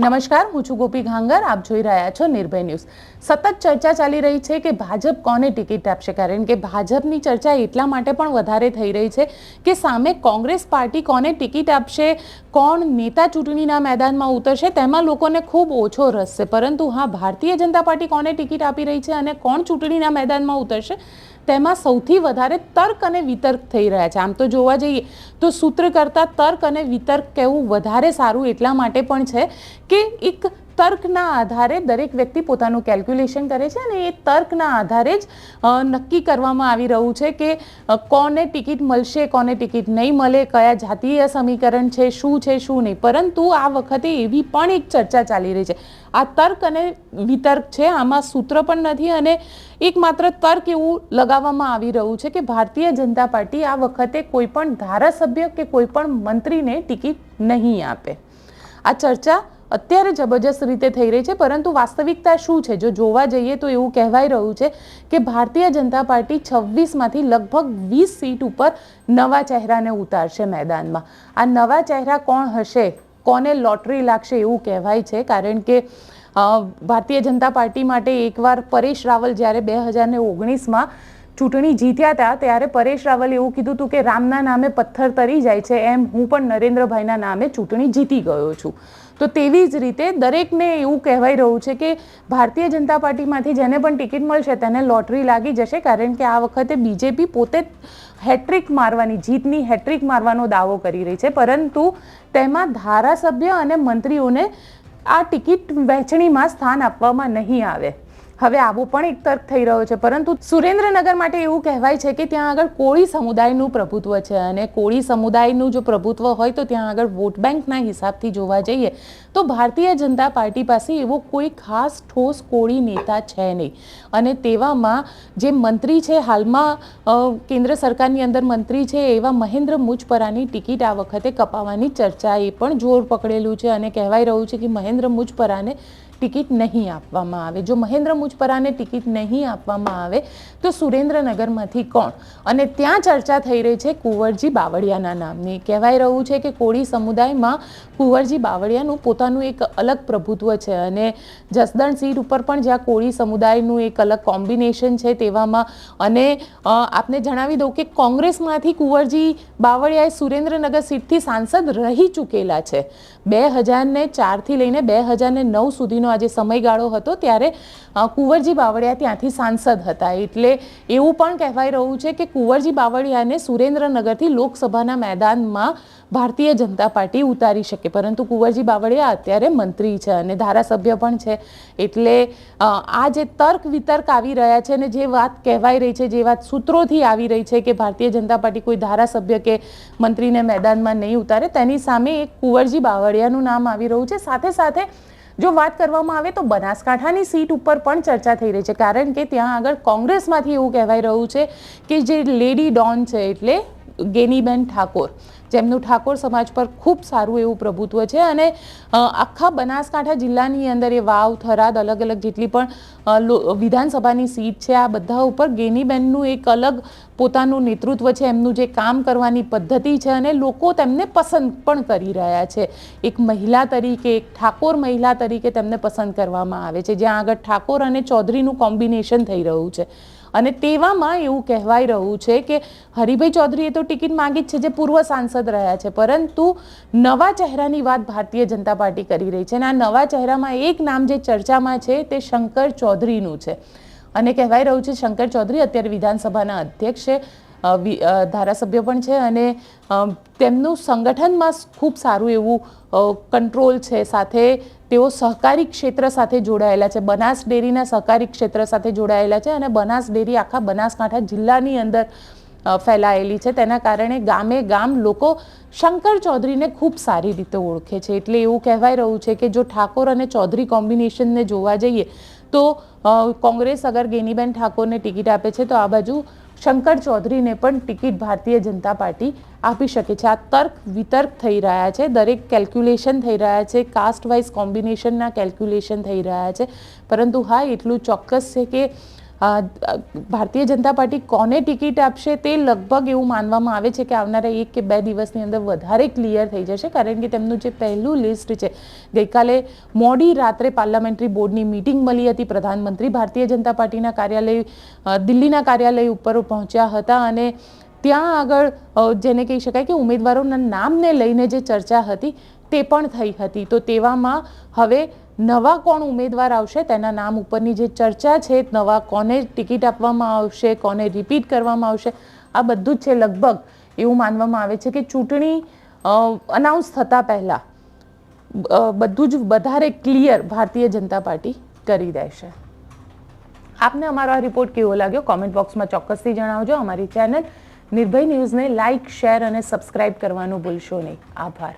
નમસ્કાર, હું છું ગોપી ઘાંગર. આપ જોઈ રહ્યા છો નિર્ભય ન્યૂઝ. સતત ચર્ચા ચાલી રહી છે કે ભાજપ કોને ટિકિટ આપશે? કારણ કે ભાજપની ચર્ચા એટલા માટે પણ વધારે થઈ રહી છે કે સામે કોંગ્રેસ પાર્ટી કોને ટિકિટ આપશે, કોણ નેતા ચૂંટણીના મેદાનમાં ઉતરશે, તેમાં લોકોને ખૂબ ઓછો રસ છે. પરંતુ હા, ભારતીય જનતા પાર્ટી કોને ટિકિટ આપી રહી છે અને કોણ ચૂંટણીના મેદાનમાં ઉતરશે? તેમાં સૌથી વધારે તર્ક અને વિતર્ક થઈ રહ્યા છે. આમ તો જોવા જઈએ તો સૂત્ર કરતાં તર્ક અને વિતર્ક કહેવું વધારે સારું એટલા માટે પણ છે કે એક તર્કના આધારે દરેક વ્યક્તિ પોતાનું કેલ્ક્યુલેશન કરે છે અને એ તર્કના આધારે જ નક્કી કરવામાં આવી રહ્યું છે કે કોને ટિકિટ મળશે, કોને ટિકિટ નહીં મળે, કયા જાતીય સમીકરણ છે, શું છે, શું નહીં. પરંતુ આ વખતે એવી પણ એક ચર્ચા ચાલી રહી છે. આ તર્ક અને વિતર્ક છે, આમાં સૂત્ર પણ નથી અને એકમાત્ર તર્ક એવું લગાવવામાં આવી રહ્યું છે કે ભારતીય જનતા પાર્ટી આ વખતે કોઈ પણ ધારાસભ્ય કે કોઈ પણ મંત્રીને ટિકિટ નહીં આપે. આ ચર્ચા અત્યારે જબરજસ્ત રીતે થઈ રહી છે, પરંતુ વાસ્તવિકતા શું છે? જો જોવા જઈએ તો એવું કહેવાય રહ્યું છે કે ભારતીય જનતા પાર્ટી છવ્વીસમાંથી લગભગ વીસ સીટ ઉપર નવા ચહેરાને ઉતારશે મેદાનમાં. આ નવા ચહેરા કોણ હશે? કોને લોટરી લાગશે એવું કહેવાય છે, કારણ કે ભારતીય જનતા પાર્ટી માટે એકવાર પરેશ રાવલ જ્યારે બે હજાર ને ઓગણીસમાં ચૂંટણી જીત્યા હતા, ત્યારે પરેશ રાવલે એવું કીધું હતું કે, રામના નામે પથ્થર તરી જાય છે, એમ હું પણ નરેન્દ્રભાઈના નામે ચૂંટણી જીતી ગયો છું. તો તેવી જ રીતે દરેકને એવું કહેવાય રહ્યું છે કે ભારતીય જનતા પાર્ટીમાંથી જેને પણ ટિકિટ મળશે તેને લોટરી લાગી જશે, કારણ કે આ વખતે બીજેપી પોતે હેટ્રિક મારવાની, જીતની હેટ્રિક મારવાનો દાવો કરી રહી છે. પરંતુ તેમાં ધારાસભ્ય અને મંત્રીઓને આ ટિકિટ વહેંચણીમાં સ્થાન આપવામાં નહીં આવે. હવે આવો પણ એક તર્ક થઈ રહ્યો છે. પરંતુ સુરેન્દ્રનગર માટે એવું કહેવાય છે કે ત્યાં આગળ કોળી સમુદાયનું પ્રભુત્વ છે અને કોળી સમુદાયનું જો પ્રભુત્વ હોય તો ત્યાં આગળ વોટ બેંકના હિસાબથી જોવા જઈએ તો ભારતીય જનતા પાર્ટી પાસે એવો કોઈ ખાસ ઠોસ કોળી નેતા છે નહીં. અને તેવામાં જે મંત્રી છે, હાલમાં કેન્દ્ર સરકારની અંદર મંત્રી છે, એવા મહેન્દ્ર મુજપરાની ટિકિટ આ વખતે કપાવવાની ચર્ચાએ પણ જોર પકડેલું છે અને કહેવાય રહ્યું છે કે મહેન્દ્ર મુજપરાને ટિકિટ નહીં આપવામાં આવે. જો મહેન્દ્ર મુજપરાને ટિકિટ નહીં આપવામાં આવે, તો સુરેન્દ્રનગરમાંથી કોણ? અને ત્યાં ચર્ચા થઈ રહી છે કુંવરજી બાવળિયાના નામની. કહેવાય રહ્યું છે કે કોળી સમુદાયમાં કુંવરજી બાવળિયાનું પોતાનું એક અલગ પ્રભુત્વ છે અને જસદણ સીટ ઉપર પણ જ્યાં કોળી સમુદાયનું એક અલગ કોમ્બિનેશન છે તેવામાં અને આપને જણાવી દઉં કે કોંગ્રેસમાંથી કુંવરજી બાવળિયાએ સુરેન્દ્રનગર સીટથી સાંસદ રહી ચૂકેલા છે. બે હજારને ચારથી લઈને બે હજારને નવ સુધીનો આ જે સમયગાળો હતો ત્યારે કુંવરજી બાવળિયા ત્યાંથી સાંસદ હતા. એટલે એવું પણ કહેવાય રહ્યું છે કે કુંવરજી બાવળિયાને સુરેન્દ્રનગરથી લોકસભાના મેદાનમાં ભારતીય જનતા પાર્ટી ઉતારી શકે. પરંતુ કુંવરજી બાવળિયા અત્યારે મંત્રી છે અને ધારાસભ્ય પણ છે. એટલે આ જે તર્ક વિતર્ક આવી રહ્યા છે અને જે વાત કહેવાય રહી છે, જે વાત સૂત્રોથી આવી રહી છે કે ભારતીય જનતા પાર્ટી કોઈ ધારાસભ્ય કે મંત્રીને મેદાનમાં નહીં ઉતારે, તેની સામે એક કુંવરજી બાવળિયાનું નામ આવી રહ્યું છે. સાથે સાથે જો વાત કરવામાં આવે તો બનાસકાંઠાની સીટ ઉપર પણ ચર્ચા થઈ રહી છે, કારણ કે ત્યાં આગળ કોંગ્રેસમાંથી એવું કહેવાય રહ્યું છે કે જે લેડી ડોન છે એટલે ગેનીબેન ઠાકોર. જેમનું ઠાકોર સમાજ પર ખૂબ સારું એવું પ્રભુત્વ છે અને આખા બનાસકાંઠા જિલ્લાની અંદર એ વાવ, થરાદ અલગ અલગ જેટલી પણ વિધાનસભાની સીટ છે, આ બધા ઉપર ગેનીબેનનું એક અલગ પોતાનું નેતૃત્વ છે, એમનું જે કામ કરવાની પદ્ધતિ છે અને લોકો તેમને પસંદ પણ કરી રહ્યા છે. એક મહિલા તરીકે, એક ઠાકોર મહિલા તરીકે તેમને પસંદ કરવામાં આવે છે, જ્યાં આગળ ઠાકોર અને ચૌધરીનું કોમ્બિનેશન થઈ રહ્યું છે. અને તેવામાં એવું કહેવાય રહ્યું છે કે હરિભાઈ ચૌધરીએ તો ટિકિટ માંગી જ છે જે પૂર્વ સાંસદ રહ્યા છે, પરંતુ નવા ચહેરાની વાત ભારતીય જનતા પાર્ટી કરી રહી છે અને આ નવા ચહેરામાં એક નામ જે ચર્ચામાં છે તે શંકર ચૌધરીનું છે. અને કહેવાય રહ્યું છે શંકર ચૌધરી અત્યારે વિધાનસભાના અધ્યક્ષ છે. ધારાસભ્ય પણ છે અને તેમનું સંગઠનમાં ખૂબ સારું એવું કંટ્રોલ છે. સાથે તેઓ સહકારી ક્ષેત્ર સાથે જોડાયેલા છે. બનાસ ડેરીના સહકારી ક્ષેત્ર સાથે જોડાયેલા છે અને બનાસ ડેરી આખા બનાસકાંઠા જિલ્લાની અંદર ફેલાયેલી છે. તેના કારણે ગામે ગામ લોકો શંકર ચૌધરીને ખૂબ સારી રીતે ઓળખે છે. એટલે એવું કહેવાય રહ્યું છે કે જો ઠાકોર અને ચૌધરી કોમ્બિનેશનને જોવા જઈએ તો કોંગ્રેસ અગર ગેનીબેન ઠાકોરને ટિકિટ આપે છે, તો આ બાજુ શંકર ચૌધરીને પણ ટિકિટ ભારતીય જનતા પાર્ટી આપી શકે છે. આ તર્ક, વિતર્ક થઈ રહ્યા છે. દરેક કેલ્ક્યુલેશન થઈ રહ્યા છે. કાસ્ટ વાઇઝ કોમ્બિનેશનના કેલ્ક્યુલેશન થઈ રહ્યા છે. પરંતુ હા, એટલું ચોક્કસ છે કે ભારતીય જનતા પાર્ટી કોને ટિકિટ આપશે તે લગભગ એવું માનવામાં આવે છે કે આવનારા એક કે બે દિવસની અંદર વધારે ક્લિયર થઈ જશે, કારણ કે તેમનું જે પહેલું લિસ્ટ છે, ગઈકાલે મોડી રાત્રે પાર્લામેન્ટરી બોર્ડની મિટિંગ મળી હતી, પ્રધાનમંત્રી ભારતીય જનતા પાર્ટીના કાર્યાલય દિલ્હીના કાર્યાલય ઉપર પહોંચ્યા હતા અને ત્યાં આગળ જેને કહી શકાય કે ઉમેદવારોના નામને લઈને જે ચર્ચા હતી તે પણ થઈ હતી. તો તેવામાં હવે નવા કોણ ઉમેદવાર આવશે તેના નામ ઉપરની જે ચર્ચા છે, નવા કોને ટિકિટ આપવામાં આવશે, કોને રિપીટ કરવામાં આવશે, આ બધું જ છે લગભગ. એવું માનવામાં આવે છે કે ચૂંટણી અનાઉન્સ થતાં પહેલાં બધું જ વધારે ક્લિયર ભારતીય જનતા પાર્ટી કરી દેશે આપને અમારો આ રિપોર્ટ કેવો લાગ્યો? કોમેન્ટ બોક્સમાં ચોક્કસથી જણાવજો. અમારી ચેનલ નિર્ભય ન્યૂઝને લાઇક શેર અને સબસ્ક્રાઇબ કરવાનું ભૂલશો નહીં. આભાર.